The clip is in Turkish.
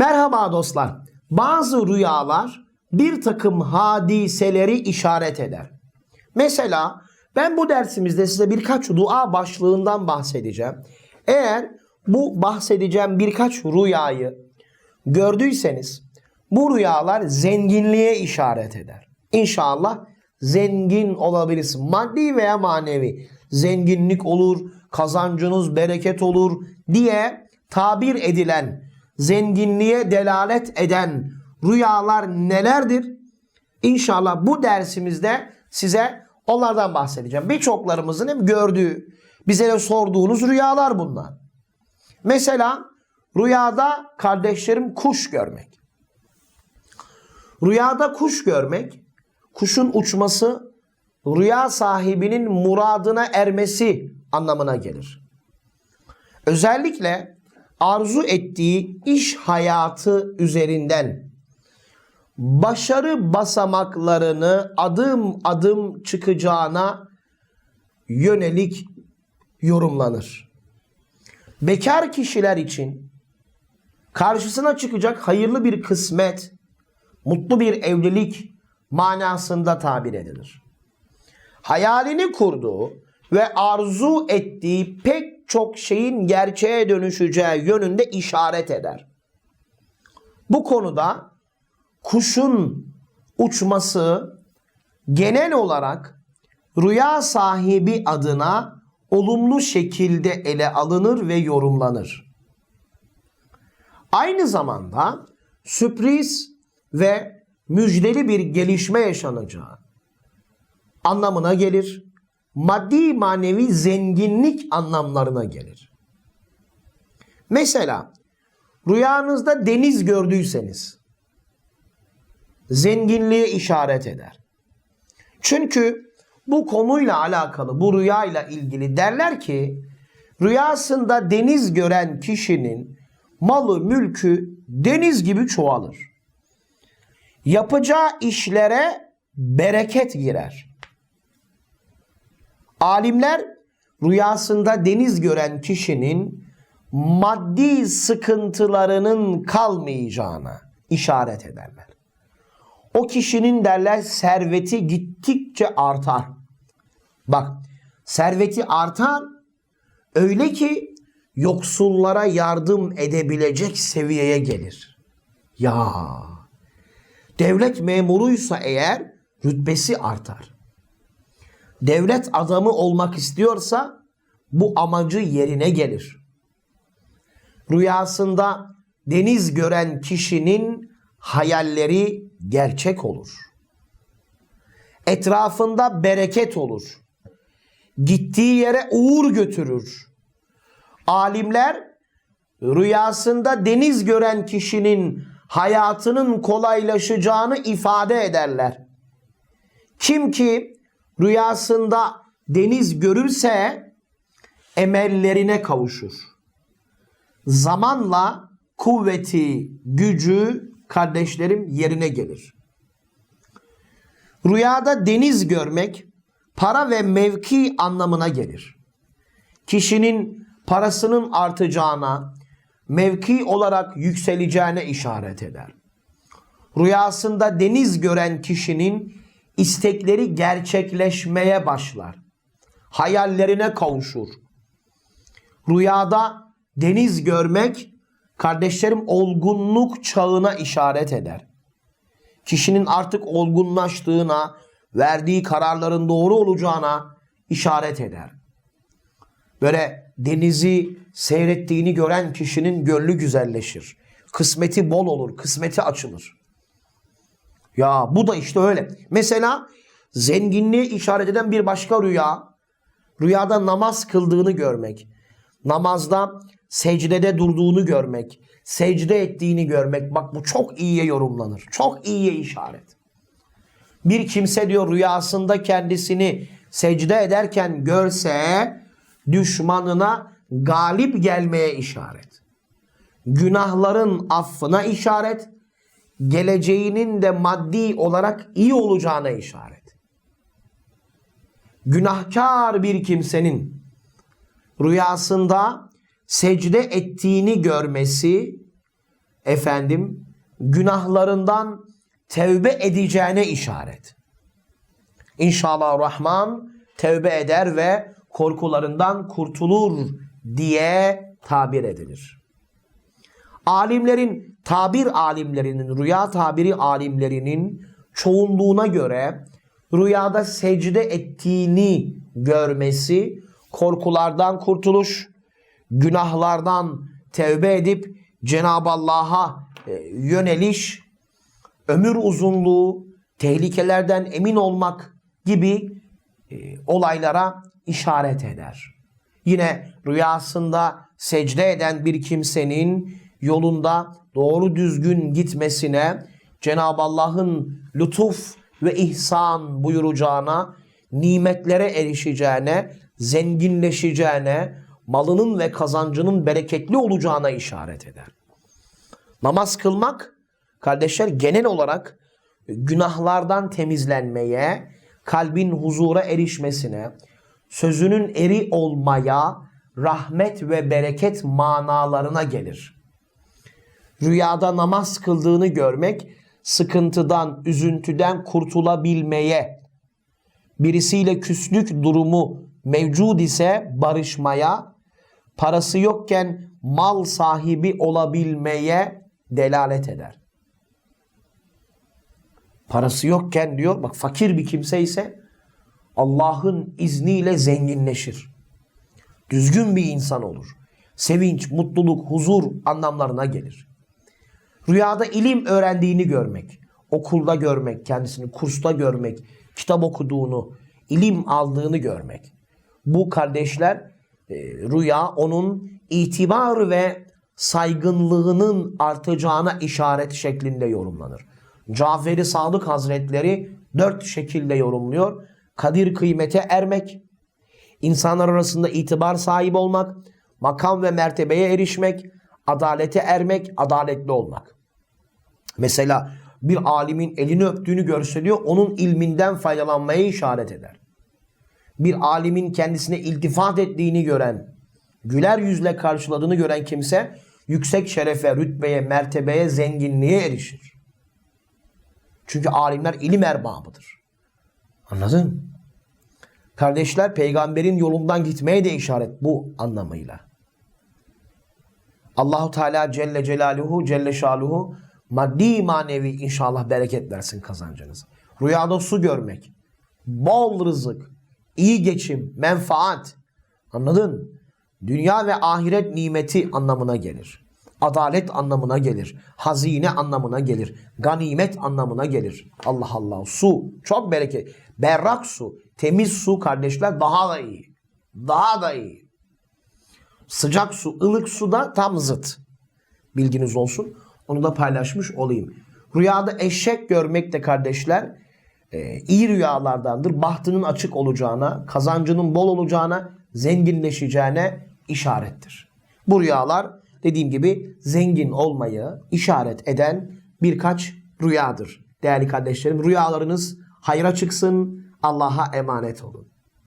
Merhaba dostlar. Bazı rüyalar bir takım hadiseleri işaret eder. Mesela ben bu dersimizde size birkaç dua başlığından bahsedeceğim. Eğer bu bahsedeceğim birkaç rüyayı gördüyseniz bu rüyalar zenginliğe işaret eder. İnşallah zengin olabilirsin. Maddi veya manevi. Zenginlik olur, kazancınız bereket olur diye tabir edilen, zenginliğe delalet eden rüyalar nelerdir? İnşallah bu dersimizde size onlardan bahsedeceğim. Birçoklarımızın hep gördüğü, bize de sorduğunuz rüyalar bunlar. Mesela rüyada kardeşlerim kuş görmek. Rüyada kuş görmek, kuşun uçması rüya sahibinin muradına ermesi anlamına gelir. Özellikle arzu ettiği iş hayatı üzerinden başarı basamaklarını adım adım çıkacağına yönelik yorumlanır. Bekar kişiler için karşısına çıkacak hayırlı bir kısmet, mutlu bir evlilik manasında tabir edilir. Hayalini kurduğu ve arzu ettiği pek çok şeyin gerçeğe dönüşeceği yönünde işaret eder. Bu konuda kuşun uçması genel olarak rüya sahibi adına olumlu şekilde ele alınır ve yorumlanır. Aynı zamanda sürpriz ve müjdeli bir gelişme yaşanacağı anlamına gelir. Maddi manevi zenginlik anlamlarına gelir. Mesela rüyanızda deniz gördüyseniz zenginliğe işaret eder. Çünkü bu konuyla alakalı, bu rüyayla ilgili derler ki rüyasında deniz gören kişinin malı mülkü deniz gibi çoğalır. Yapacağı işlere bereket girer. Alimler rüyasında deniz gören kişinin maddi sıkıntılarının kalmayacağına işaret ederler. O kişinin derler serveti gittikçe artar. Bak serveti artar öyle ki yoksullara yardım edebilecek seviyeye gelir. Ya devlet memuruysa eğer rütbesi artar. Devlet adamı olmak istiyorsa bu amacı yerine gelir. Rüyasında deniz gören kişinin hayalleri gerçek olur. Etrafında bereket olur. Gittiği yere uğur götürür. Alimler rüyasında deniz gören kişinin hayatının kolaylaşacağını ifade ederler. Kim ki rüyasında deniz görürse emellerine kavuşur. Zamanla kuvveti, gücü kardeşlerim yerine gelir. Rüyada deniz görmek para ve mevki anlamına gelir. Kişinin parasının artacağına, mevki olarak yükseleceğine işaret eder. Rüyasında deniz gören kişinin istekleri gerçekleşmeye başlar. Hayallerine kavuşur. Rüyada deniz görmek kardeşlerim olgunluk çağına işaret eder. Kişinin artık olgunlaştığına, verdiği kararların doğru olacağına işaret eder. Böyle denizi seyrettiğini gören kişinin gönlü güzelleşir. Kısmeti bol olur, kısmeti açılır. Ya bu da işte öyle. Mesela zenginliği işaret eden bir başka rüya. Rüyada namaz kıldığını görmek. Namazda secdede durduğunu görmek. Secde ettiğini görmek. Bak bu çok iyiye yorumlanır. Çok iyiye işaret. Bir kimse diyor rüyasında kendisini secde ederken görse düşmanına galip gelmeye işaret. Günahların affına işaret geleceğinin de maddi olarak iyi olacağına işaret. Günahkar bir kimsenin rüyasında secde ettiğini görmesi efendim günahlarından tevbe edeceğine işaret. İnşallah Rahman tevbe eder ve korkularından kurtulur diye tabir edilir. Alimlerin, tabir alimlerinin, rüya tabiri alimlerinin çoğunluğuna göre rüyada secde ettiğini görmesi korkulardan kurtuluş, günahlardan tevbe edip Cenab-ı Allah'a e, yöneliş, ömür uzunluğu, tehlikelerden emin olmak gibi e, olaylara işaret eder. Yine rüyasında secde eden bir kimsenin yolunda doğru düzgün gitmesine Cenab-ı Allah'ın lütuf ve ihsan buyuracağına, nimetlere erişeceğine, zenginleşeceğine, malının ve kazancının bereketli olacağına işaret eder. Namaz kılmak kardeşler genel olarak günahlardan temizlenmeye, kalbin huzura erişmesine, sözünün eri olmaya, rahmet ve bereket manalarına gelir. Rüyada namaz kıldığını görmek, sıkıntıdan, üzüntüden kurtulabilmeye, birisiyle küslük durumu mevcud ise barışmaya, parası yokken mal sahibi olabilmeye delalet eder. Parası yokken diyor bak fakir bir kimse ise Allah'ın izniyle zenginleşir. Düzgün bir insan olur. Sevinç, mutluluk, huzur anlamlarına gelir. Rüyada ilim öğrendiğini görmek, okulda görmek, kendisini kursta görmek, kitap okuduğunu, ilim aldığını görmek. Bu kardeşler e, rüya onun itibar ve saygınlığının artacağına işaret şeklinde yorumlanır. Caferi Sadık Hazretleri dört şekilde yorumluyor. Kadir kıymete ermek, insanlar arasında itibar sahibi olmak, makam ve mertebeye erişmek, adalete ermek, adaletli olmak. Mesela bir alimin elini öptüğünü görse diyor, onun ilminden faydalanmaya işaret eder. Bir alimin kendisine iltifat ettiğini gören, güler yüzle karşıladığını gören kimse yüksek şerefe, rütbeye, mertebeye, zenginliğe erişir. Çünkü alimler ilim erbabıdır. Anladın? Kardeşler peygamberin yolundan gitmeye de işaret bu anlamıyla. Allahu Teala Celle Celaluhu Celle Şaluhu maddi manevi inşallah bereket versin kazancınıza. Rüyada su görmek, bol rızık, iyi geçim, menfaat. Anladın? Dünya ve ahiret nimeti anlamına gelir. Adalet anlamına gelir. Hazine anlamına gelir. Ganimet anlamına gelir. Allah Allah. Su çok bereket. Berrak su, temiz su kardeşler daha da iyi. Daha da iyi. Sıcak su, ılık su da tam zıt. Bilginiz olsun. Onu da paylaşmış olayım. Rüyada eşek görmek de kardeşler e, iyi rüyalardandır. Bahtının açık olacağına, kazancının bol olacağına, zenginleşeceğine işarettir. Bu rüyalar dediğim gibi zengin olmayı işaret eden birkaç rüyadır. Değerli kardeşlerim rüyalarınız hayra çıksın. Allah'a emanet olun.